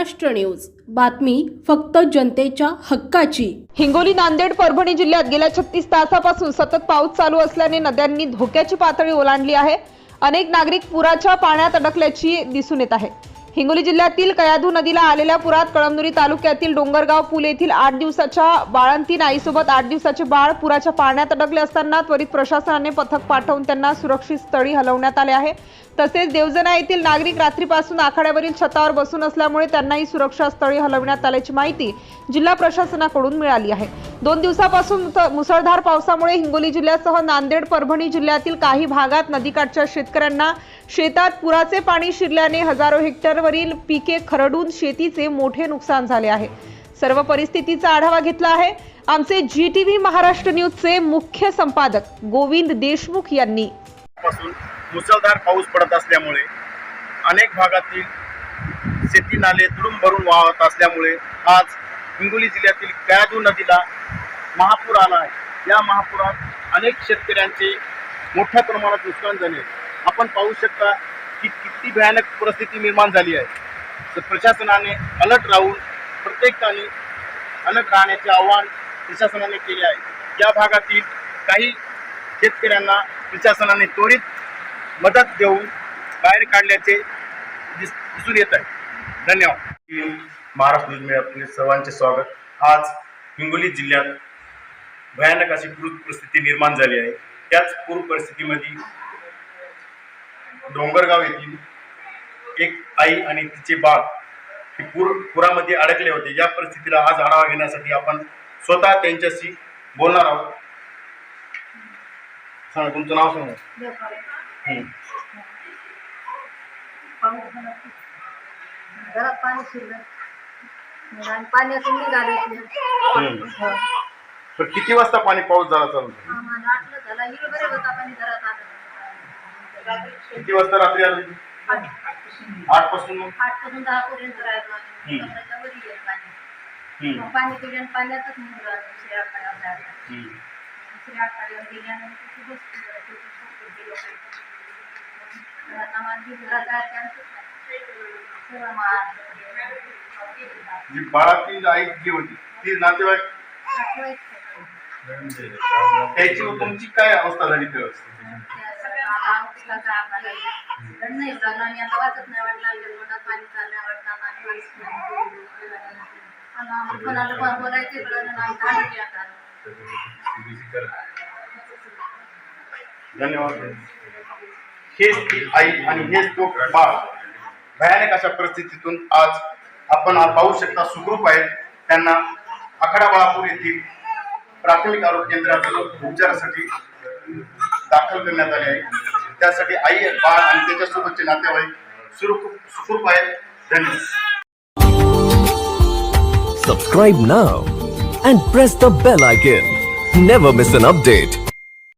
Maharashtra news. बातमी फक्त जनतेच्या हक्काची. हिंगोली नांदेड परभणी जिल्ह्यात गेल्या छत्तीस तासापासून सतत पाऊस चालू असल्याने नद्यांनी धोक्याची पातळी ओलांडली आहे. अनेक नागरिक पुराच्या पाण्यात अडकल्याची दिसून येत आहे. हिंगोली जिल्ह्यातील कयाधू नदीला आलेल्या पुरात कळमनुरी तालुक्यातील डोंगरगाव पूल येथील आठ दिवसाच्या बाळंतीन आईसोबत आठ दिवसाचे बाळ पुराच्या पाण्यात अडकले असताना त्वरित प्रशासनाने पथक पाठवून त्यांना सुरक्षित स्थळी हलवण्यात आले आहे. तसेच देवजना येथील नागरिक रात्रीपासून आखाड्यावरील छतावर बसून असल्यामुळे त्यांनाही सुरक्षा स्थळी हलवण्यात आल्याची माहिती जिल्हा प्रशासनाकडून मिळाली आहे. दोन दिवसापासून मुसळधार पावसामुळे हिंगोली जिल्ह्यासह नांदेड परभणी जिल्ह्यातील काही भागात नदीकाठच्या शेतकऱ्यांना शेतात पुराचे पाणी शिरल्याने हजारो हेक्टरवरील पिके खरडून शेतीचे मोठे नुकसान झाले आहे. सर्व परिस्थितीचा आढावा घेतला आहे. आमचे जी टी व्ही महाराष्ट्र न्यूजचे मुख्य संपादक गोविंद देशमुख यांनी. मुसळधार पाऊस पडत असल्यामुळे अनेक भागातील शेती नाले तुडून भरून वाहत असल्यामुळे आज हिंगोली जिल्ह्यातील कयादू नदीला महापूर आला आहे. या महापुरात अनेक शेतकऱ्यांचे मोठ्या प्रमाणात नुकसान झाले आपण पाहू शकता की किती भयानक परिस्थिती निर्माण झाली आहे. तर प्रशासनाने अलर्ट राहून प्रत्येकाने अलर्ट राहण्याचे आवाहन प्रशासनाने केले आहे. या भागातील काही शेतकऱ्यांना प्रशासनाने त्वरित मदत देऊन बाहेर काढल्याचे दिस दिसून येत आहे. धन्यवाद. महाराष्ट्र न्यूजमध्ये आपले सर्वांचे स्वागत. आज हिंगोली जिल्ह्यात भयानक अशी पूर परिस्थिती निर्माण झाली आहे. त्याच पूर परिस्थितीमध्ये डोंगरगाव येथील एक आई आणि तिचे बाळ हे पूर पुरामध्ये अडकले होते. या परिस्थितीला आज आढावा घेण्यासाठी आपण स्वतः त्यांच्याशी बोलणार आहोत. सांगा तुमचं नाव सांगा. घरात पाणी शिरलं. मग आम्ही पाण्यातून निघालो हं. तर किती वाजता पाणी पाऊस झाला चालू? झाला? आम्हाला आठलं झाला. हिरो बरे होता पाणी घरात आलं किती वाजता रात्री आली? आठ. पासून मग? आठपासून दहा पर्यंत राहिलो आम्ही. हम्म. त्याच्या वर येईल पाणी. मग पाणी पिल्यानं पाण्यातच निघलो आम्ही दुसऱ्या आखाड्यावर जायला. दुसऱ्या आखाड्यावर गेल्यानंतर ती बसली. जी बाळातील आई जी होती ती नातेवाईक त्याची व तुमची काय अवस्था झाली आता धन्यवाद. हेच ती आई आणि हेच तो बाळ. भयानक अशा परिस्थितीतून आज आपण आज पाहू शकता सुखरूप आहेत. त्यांना आखाडा बाळापूर येथील प्राथमिक आरोग्य केंद्रात उपचारासाठी दाखल करण्यात आले आहे. त्यासाठी आई बाळ आणि त्याच्यासोबतचे नातेवाईक सुरू सुखरूप आहेत. धन्यवाद. Subscribe now and press the bell icon. Never miss an update.